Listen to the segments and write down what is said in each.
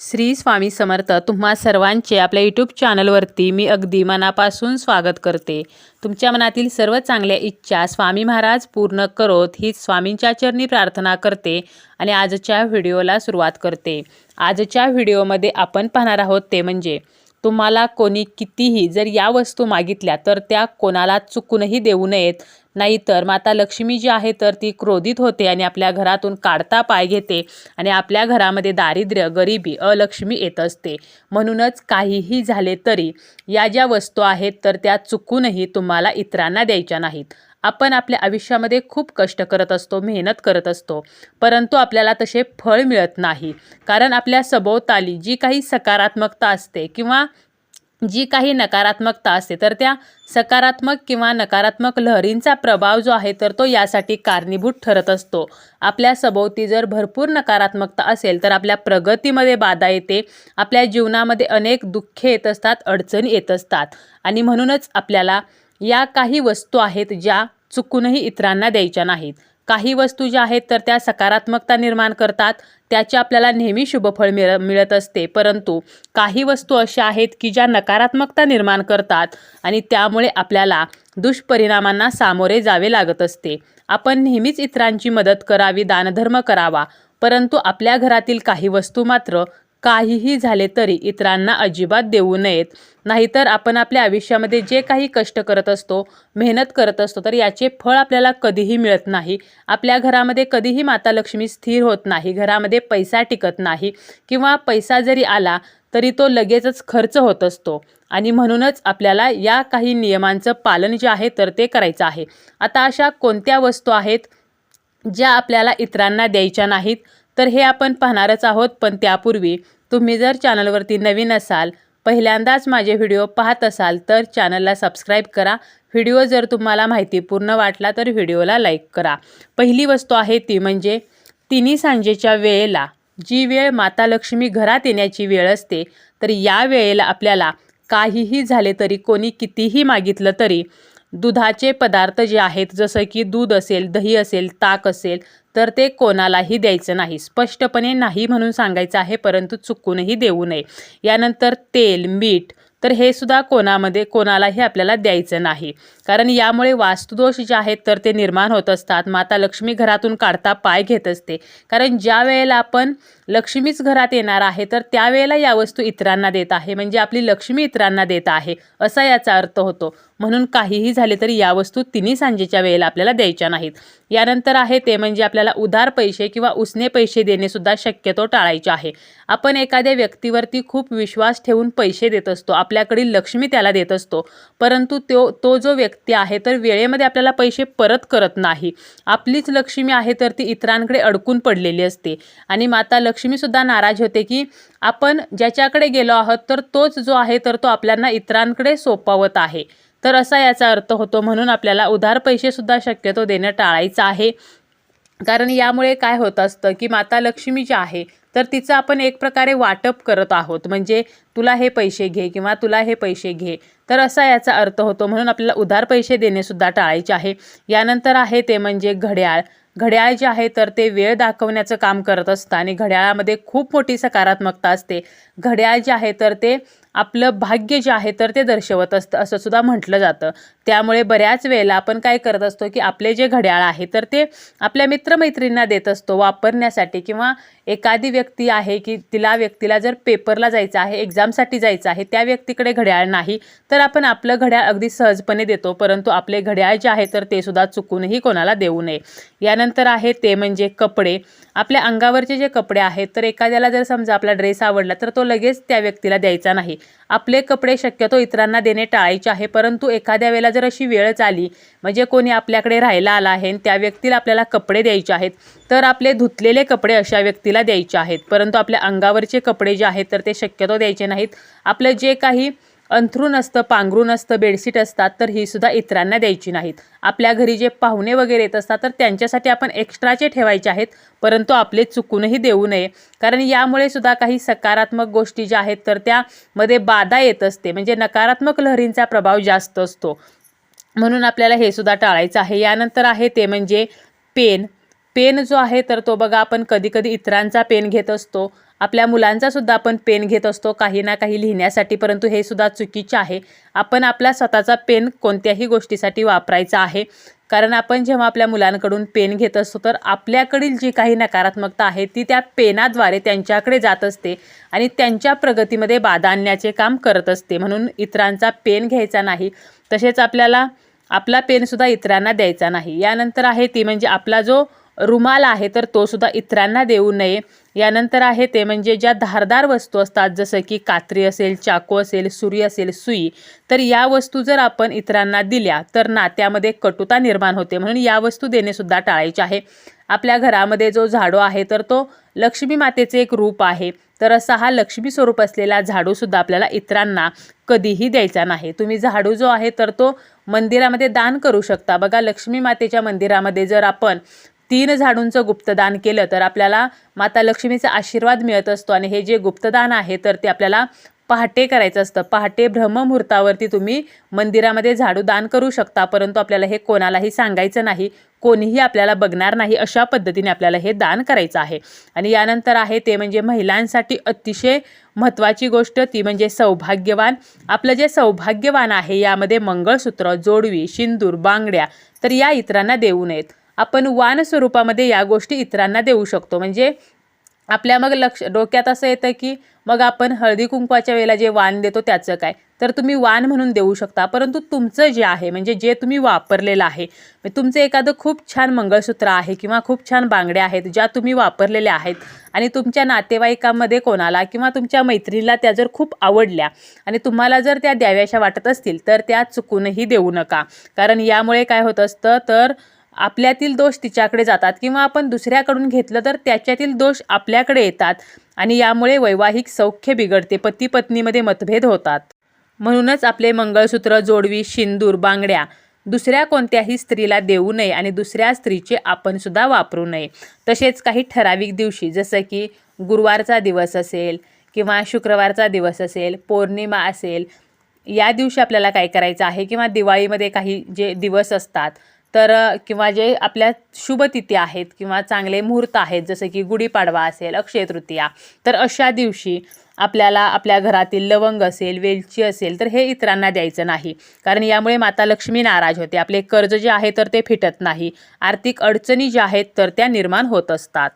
श्री स्वामी समर्थ तुम्हा सर्वांचे आपल्या यूट्यूब चॅनलवरती मी अगदी मनापासून स्वागत करते. तुमच्या मनातील सर्व चांगल्या इच्छा स्वामी महाराज पूर्ण करोत ही स्वामींच्या चरणी प्रार्थना करते आणि आजच्या व्हिडिओला सुरुवात करते. आजच्या व्हिडिओमध्ये आपण पाहणार आहोत ते म्हणजे तुम्हाला कोणी कितीही जर या वस्तू मागितल्या तर त्या कोणाला चुकूनही देऊ नयेत. नाहीतर माता लक्ष्मी जी आहे तर ती क्रोधित होते आणि आपल्या घरातून काढता पाय घेते आणि आपल्या घरामध्ये दारिद्र्य गरिबी अलक्ष्मी येत असते. म्हणूनच काहीही झाले तरी या ज्या वस्तू आहेत तर त्या चुकूनही तुम्हाला इतरांना द्यायच्या नाहीत. आपण आपल्या आयुष्यामध्ये खूप कष्ट करत असतो मेहनत करत असतो परंतु आपल्याला तसे फळ मिळत नाही. कारण आपल्या सभोवताली जी काही सकारात्मकता असते किंवा जी काही नकारात्मकता असते तर त्या सकारात्मक किंवा नकारात्मक लहरींचा प्रभाव जो आहे तर तो यासाठी कारणीभूत ठरत असतो. आपल्या सभोवती जर भरपूर नकारात्मकता असेल तर आपल्या प्रगतीमध्ये बाधा येते आपल्या जीवनामध्ये अनेक दुःखे येत असतात अडचणी येत असतात. आणि म्हणूनच आपल्याला या काही वस्तू आहेत ज्या चुकूनही इतरांना द्यायच्या नाहीत. काही वस्तू ज्या आहेत तर त्या सकारात्मकता निर्माण करतात. त्याचे आपल्याला नेहमी शुभफळ मिळ मिळत असते. परंतु काही वस्तू अशा आहेत की ज्या नकारात्मकता निर्माण करतात आणि त्यामुळे आपल्याला दुष्परिणामांना सामोरे जावे लागत असते. आपण नेहमीच इतरांची मदत करावी दानधर्म करावा. परंतु आपल्या घरातील काही वस्तू मात्र काहीही झाले तरी इतरांना अजिबात देऊ नयेत. नाहीतर आपण आपल्या आयुष्यामध्ये जे काही कष्ट करत असतो मेहनत करत असतो तर याचे फळ आपल्याला कधीही मिळत नाही. आपल्या घरामध्ये कधीही माता लक्ष्मी स्थिर होत नाही घरामध्ये पैसा टिकत नाही किंवा पैसा जरी आला तरी तो लगेचच खर्च होत असतो. आणि म्हणूनच आपल्याला या काही नियमांचं पालन जे आहे तर ते करायचं आहे. आता अशा कोणत्या वस्तू आहेत ज्या आपल्याला इतरांना द्यायच्या नाहीत? तर हे आपण पाहणारच आहोत पण त्यापूर्वी तुम्ही जर चॅनलवरती नवीन असाल पहिल्यांदाच माझे व्हिडिओ पाहत असाल तर चॅनलला सबस्क्राईब करा. व्हिडिओ जर तुम्हाला माहितीपूर्ण वाटला तर व्हिडिओला लाईक करा. पहिली वस्तू आहे ती म्हणजे तिन्ही सांजेच्या वेळेला जी वेळ माता लक्ष्मी घरात येण्याची वेळ असते तर या वेळेला आपल्याला काहीही झाले तरी कोणी कितीही मागितलं तरी दुधाचे पदार्थ जे आहेत जसं की दूध असेल दही असेल ताक असेल तर ते कोणालाही द्यायचं नाही. स्पष्टपणे नाही म्हणून सांगायचं आहे परंतु चुकूनही देऊ नये. यानंतर तेल मीठ तर हे सुद्धा कोणामध्ये कोणालाही आपल्याला द्यायचं नाही. कारण यामुळे वास्तुदोष जे आहेत तर ते निर्माण होत असतात. माता लक्ष्मी घरातून काढता पाय घेत असते. कारण ज्या वेळेला आपण लक्ष्मीच घरात येणार आहे तर त्यावेळेला या वस्तू इतरांना देत आहे. म्हणजे आपली लक्ष्मी इतरांना देत आहे असा याचा अर्थ होतो. म्हणून काहीही झाले तरी या वस्तू तिन्ही सांजेच्या वेळेला आपल्याला द्यायच्या नाहीत. यानंतर आहे ते म्हणजे आपल्याला उधार पैसे किंवा उसने पैसे देणेसुद्धा शक्यतो टाळायचे आहे. आपण एखाद्या व्यक्तीवरती खूप विश्वास ठेवून पैसे देत असतो. आपल्याकडील लक्ष्मी त्याला देत असतो. परंतु तो तो जो व्यक्ती आहे तर वेळेमध्ये आपल्याला पैसे परत करत नाही. आपलीच लक्ष्मी आहे तर ती इतरांकडे अडकून पडलेली असते. आणि माता लक्ष्मीसुद्धा नाराज होते की आपण ज्याच्याकडे गेलो आहोत तर तोच जो आहे तर तो आपल्याला इतरांकडे सोपवत आहे. तर असा याचा अर्थ होतो म्हणून आपल्याला उधार पैसेसुद्धा शक्यतो देणं टाळायचं आहे. कारण यामुळे काय होत असतं की माता लक्ष्मी जी आहे तर तिचं आपण एक प्रकारे वाटप करत आहोत. म्हणजे तुला हे पैसे घे किंवा तुला हे पैसे घे तर असा याचा अर्थ होतो. म्हणून आपल्याला उधार पैसे देणेसुद्धा टाळायचे आहे. यानंतर आहे ते म्हणजे घड्याळ. घड्याळ जे आहे तर ते वेळ दाखवण्याचं काम करत असतं आणि घड्याळामध्ये खूप मोठी सकारात्मकता असते. घड्याळ जे आहे तर ते आपलं भाग्य जे आहे तर ते दर्शवत असतं. असं सुद्धा म्हटलं जातं. त्यामुळे बऱ्याच वेळेला आपण काय करत असतो की आपले जे घड्याळ आहे तर ते आपल्या मित्रमैत्रींना देत असतो वापरण्यासाठी. किंवा एखादी व्यक्ती आहे की तिला व्यक्तीला जर पेपरला जायचं आहे एक्झामसाठी जायचं आहे त्या व्यक्तीकडे घड्याळ नाही तर आपण आपलं घड्याळ अगदी सहजपणे देतो. परंतु आपले घड्याळ जे आहे तर ते सुद्धा चुकूनही कोणाला देऊ नये. यानंतर आहे ते म्हणजे कपडे. आपल्या अंगावरचे जे कपडे आहेत तर एखाद्याला जर समजा आपला ड्रेस आवडला तर तो लगेच त्या व्यक्तीला द्यायचा नाही. आपले कपडे शक्यतो इतरांना देणे टाळायचे आहे परंतु एखाद्या वेळेला जर अशी वेळच आली म्हणजे कोणी आपल्याकडे राहायला आला आहे आणि त्या व्यक्तीला आपल्याला कपडे द्यायचे आहेत तर आपले धुतलेले कपडे अशा व्यक्तीला द्यायचे आहेत. परंतु आपल्या अंगावरचे कपडे जे आहेत तर ते शक्यतो द्यायचे नाहीत. आपलं जे काही अंथरूण असतं पांघरूण असतं बेडशीट असतात तर ही सुद्धा इतरांना द्यायची नाहीत. आपल्या घरी जे पाहुणे वगैरे येत असतात तर त्यांच्यासाठी आपण एक्स्ट्राचे ठेवायचे आहेत परंतु आपले चुकूनही देऊ नये. कारण यामुळे सुद्धा काही सकारात्मक गोष्टी ज्या आहेत तर त्यामध्ये बाधा येत असते. म्हणजे नकारात्मक लहरींचा प्रभाव जास्त असतो. म्हणून आपल्याला हे सुद्धा टाळायचं आहे. यानंतर आहे ते म्हणजे पेन. पेन जो आहे तर तो बघा आपण कधी कधी इतरांचा पेन घेत असतो. आपल्या मुलांचा सुद्धा आपण पेन घेत असतो काही ना काही लिहिण्यासाठी परंतु हे सुद्धा चुकीचे आहे. आपण आपला स्वतःचा पेन कोणत्याही गोष्टीसाठी वापरायचा आहे. कारण आपण जेव्हा आपल्या मुलांकडून पेन घेत असतो तर आपल्याकडील जी काही नकारात्मकता आहे ती त्या पेनाद्वारे त्यांच्याकडे जात असते आणि त्यांच्या प्रगतीमध्ये बाधा आणण्याचे काम करत असते. म्हणून इतरांचा पेन घ्यायचा नाही. तसेच आपल्याला आपला पेनसुद्धा इतरांना द्यायचा नाही. यानंतर आहे ती म्हणजे आपला जो रुमाल आहे तर तोसुद्धा इतरांना देऊ नये. यानंतर आहे ते म्हणजे ज्या धारदार वस्तू असतात जसं की कात्री असेल चाकू असेल सुरी असेल सुई तर या वस्तू जर आपण इतरांना दिल्या तर नात्यामध्ये कटुता निर्माण होते. म्हणून या वस्तू देणेसुद्धा टाळायचे आहे. आपल्या घरामध्ये जो झाडू आहे तर तो लक्ष्मी मातेचे एक रूप आहे. तर असा हा लक्ष्मी स्वरूप असलेला झाडूसुद्धा आपल्याला इतरांना कधीही द्यायचा नाही. तुम्ही झाडू जो आहे तर तो मंदिरामध्ये दान करू शकता. बघा लक्ष्मी मातेच्या मंदिरामध्ये जर आपण तीन झाडूंचं गुप्तदान केलं तर आपल्याला माता लक्ष्मीचा आशीर्वाद मिळत असतो आणि हे जे गुप्तदान आहे तर ते आपल्याला पहाटे करायचं असतं. पहाटे ब्रह्ममुहूर्तावरती तुम्ही मंदिरामध्ये झाडू दान करू शकता परंतु आपल्याला हे कोणालाही सांगायचं नाही कोणीही आपल्याला बघणार नाही अशा पद्धतीने आपल्याला हे दान करायचं आहे. आणि यानंतर आहे ते म्हणजे महिलांसाठी अतिशय महत्त्वाची गोष्ट ती म्हणजे सौभाग्यवान. आपलं जे सौभाग्यवान आहे यामध्ये मंगळसूत्र जोडवी शिंदूर बांगड्या तर या इतरांना देऊ नयेत. आपण वान स्वरूपामध्ये या गोष्टी इतरांना देऊ शकतो. म्हणजे आपल्या मग लक्ष डोक्यात असं येतं की मग आपण हळदी कुंकवाच्या वेळेला जे वाण देतो त्याचं काय? तर तुम्ही वाण म्हणून देऊ शकता. परंतु तुमचं जे आहे म्हणजे जे तुम्ही वापरलेलं आहे म्हणजे तुमचं एखादं खूप छान मंगळसूत्र आहे किंवा खूप छान बांगड्या आहेत ज्या तुम्ही वापरलेल्या आहेत आणि तुमच्या नातेवाईकामध्ये कोणाला किंवा तुमच्या मैत्रिणीला त्या जर खूप आवडल्या आणि तुम्हाला जर त्या द्याव्याशा वाटत असतील तर त्या चुकूनही देऊ नका. कारण यामुळे काय होत असतं तर आपल्यातील दोष तिच्याकडे जातात किंवा आपण दुसऱ्याकडून घेतलं तर त्याच्यातील दोष आपल्याकडे येतात आणि यामुळे वैवाहिक सौख्य बिघडते पती पत्नीमध्ये मतभेद होतात. म्हणूनच आपले मंगळसूत्र जोडवी शिंदूर बांगड्या दुसऱ्या कोणत्याही स्त्रीला देऊ नये आणि दुसऱ्या स्त्रीचे आपणसुद्धा वापरू नये. तसेच काही ठराविक दिवशी जसं की गुरुवारचा दिवस असेल किंवा शुक्रवारचा दिवस असेल पौर्णिमा असेल या दिवशी आपल्याला काय करायचं आहे? किंवा दिवाळीमध्ये काही जे दिवस असतात तर किंवा जे आपल्या शुभतिथी आहेत किंवा चांगले मुहूर्त आहेत जसं की गुढीपाडवा असेल अक्षय तृतीया तर अशा दिवशी आपल्याला आपल्या घरातील लवंग असेल वेलची असेल तर हे इतरांना द्यायचं नाही. कारण यामुळे माता लक्ष्मी नाराज होते. आपले कर्ज जे आहे तर ते फिटत नाही. आर्थिक अडचणी ज्या आहेत तर त्या निर्माण होत असतात.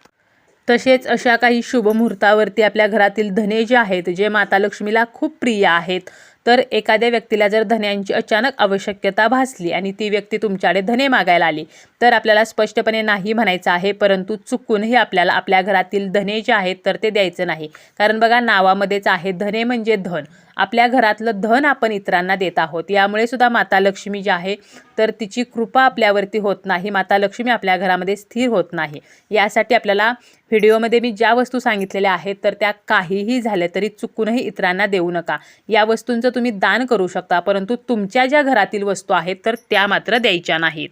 तसेच अशा काही शुभ मुहूर्तावरती आपल्या घरातील धने जे आहेत जे माता लक्ष्मीला खूप प्रिय आहेत तर एखाद्या व्यक्तीला जर धन्यांची अचानक आवश्यकता भासली आणि ती व्यक्ती तुमच्याकडे धने मागायला आली तर आपल्याला स्पष्टपणे नाही म्हणायचं आहे परंतु चुकूनही आपल्याला आपल्या घरातील धने जे आहेत तर ते द्यायचं नाही. कारण बघा नावामध्येच आहे धने म्हणजे धन. आपल्या घरातलं धन आपण इतरांना देत आहोत. यामुळे सुद्धा माता लक्ष्मी जी आहे तर तिची कृपा आपल्यावरती होत नाही. माता लक्ष्मी आपल्या घरामध्ये स्थिर होत नाही. यासाठी आपल्याला व्हिडिओमध्ये मी ज्या वस्तू सांगितलेल्या आहेत तर त्या काहीही झाल्या तरी चुकूनही इतरांना देऊ नका. या वस्तूंचं तुम्ही दान करू शकता परंतु तुमच्या ज्या घरातील वस्तू आहेत तर त्या मात्र द्यायच्या नाहीत.